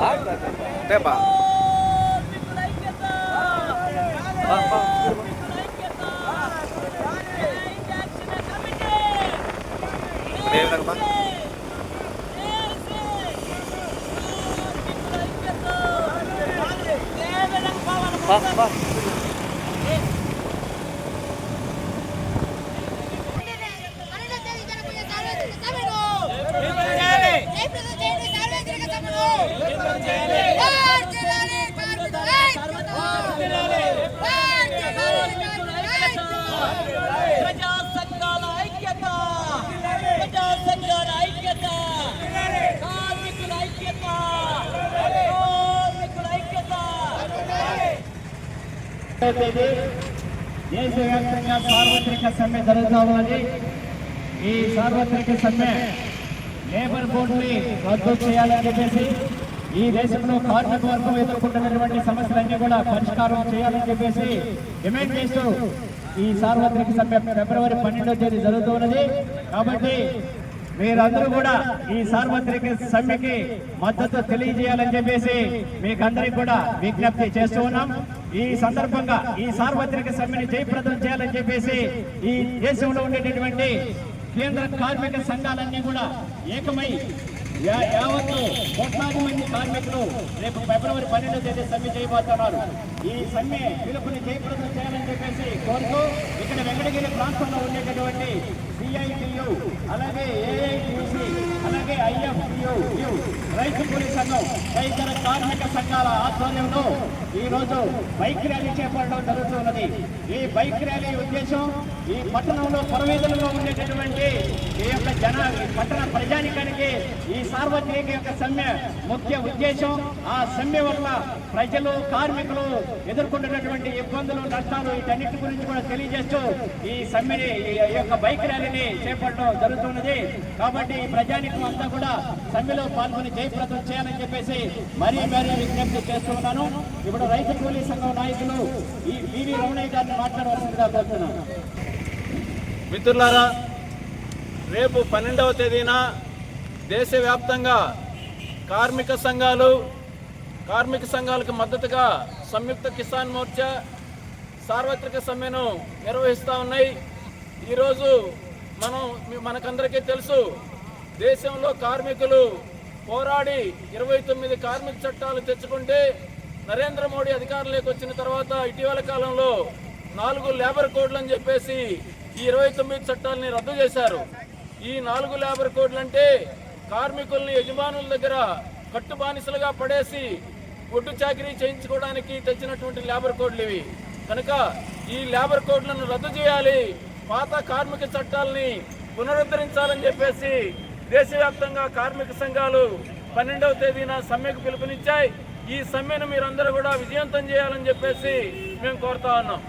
అంటే అంతే బా కార్మికుల తేదీ దేశవ్యాప్తంగా సార్వత్రిక సమ్మె జరుగుతూ ఉన్నది ఈ సార్వత్రిక సమ్మె లేబర్ బోర్డుని రద్దు చేయాలని చెప్పేసి ఈ దేశంలో కార్మిక వర్గం ఎదుర్కొంటున్నటువంటి సమస్యలన్నీ కూడా పరిష్కారం చేయాలని చెప్పేసి డిమాండ్ చేస్తూ ఈ సార్వత్రిక సమ్మె ఫిబ్రవరి పన్నెండో తేదీ జరుగుతున్నది కాబట్టి మీరందరూ కూడా ఈ సార్వత్రిక సమ్మెకి మద్దతు తెలియజేయాలని చెప్పేసి మీకందరికి కూడా విజ్ఞప్తి చేస్తూ ఉన్నాం. ఈ సందర్భంగా ఈ సార్వత్రిక సమ్మెని జయప్రదం చేయాలని చెప్పేసి ఈ దేశంలో ఉండేటటువంటి కేంద్ర కార్మిక సంఘాలన్నీ కూడా ఏకమై యా- యావత్తు కోట్లాది మంది కార్మికులు రేపు ఫిబ్రవరి పన్నెండో తేదీ సమ్మె చేయబోతున్నారు. ఈ సమ్మె పిలుపుని జయప్రదం చేయాలని చెప్పేసి కోరుతూ ఇక్కడ వెంకటగిరి ప్రాంతంలో ఉండేటటువంటి సిఐటియు అలాగే ఏఐటిసి అలాగే ఐఎఫ్టియు రైతు కూలీ సంఘం తదితర కార్మిక సంఘాల ఆధ్వర్యంలో ఈరోజు బైక్ ర్యాలీ చేపట్టడం జరుగుతున్నది. ఈ బైక్ ర్యాలీ ఉద్దేశం ఈ పట్టణంలో పురవీధులలో ఉండేటటువంటి ఈ యొక్క జన పట్టణ ప్రజానికానికి ఈ సార్వత్రిక యొక్క సమ్మె ముఖ్య ఉద్దేశం. ఆ సమ్మె వల్ల ప్రజలు కార్మికులు ఎదుర్కొంటున్నటువంటి ఇబ్బందులు నష్టాలు వీటన్నిటి గురించి కూడా తెలియజేస్తూ ఈ సమ్మెని ఈ యొక్క బైక్ ర్యాలీని చేపట్టడం జరుగుతున్నది. కాబట్టి ఈ ప్రజానికం అంతా కూడా సమ్మెలో పాల్గొని జయప్రదం చేయాలని చెప్పేసి మరీ మరీ విజ్ఞప్తి చేస్తున్నాను ఇప్పుడు రైతు కూలీ సంఘం నాయకులు ఈ పివి రమణయ్య గారిని మాట్లాడవలసిందిగా కోరుతున్నాను. మిత్రులారా రేపు పన్నెండవ తేదీన దేశవ్యాప్తంగా కార్మిక సంఘాలు కార్మిక సంఘాలకు మద్దతుగా సంయుక్త కిసాన్ మోర్చా సార్వత్రిక సమ్మెను నిర్వహిస్తూ ఉన్నాయి. ఈరోజు మనం మనకందరికీ తెలుసు దేశంలో కార్మికులు పోరాడి ఇరవై తొమ్మిది కార్మిక చట్టాలు తెచ్చుకుంటే నరేంద్ర మోడీ అధికారంలోకి వచ్చిన తర్వాత ఇటీవల కాలంలో నాలుగు లేబర్ కోడ్లు అని చెప్పేసి ఈ ఇరవై తొమ్మిది చట్టాలని రద్దు చేశారు. ఈ నాలుగు లేబర్ కోడ్లు అంటే కార్మికుల్ని యజమానుల దగ్గర కట్టు బానిసలుగా పడేసి ఒడ్డు చాకరీ చేయించుకోవడానికి తెచ్చినటువంటి లేబర్ కోడ్లు ఇవి కనుక ఈ లేబర్ కోడ్లను రద్దు చేయాలి. పాత కార్మిక చట్టాలని పునరుద్ధరించాలని చెప్పేసి దేశవ్యాప్తంగా కార్మిక సంఘాలు పన్నెండవ తేదీన సమ్మెకు పిలుపునిచ్చాయి. ఈ సమ్మెను మీరందరూ కూడా విజయవంతం చేయాలని చెప్పేసి మేము కోరుతా ఉన్నాం.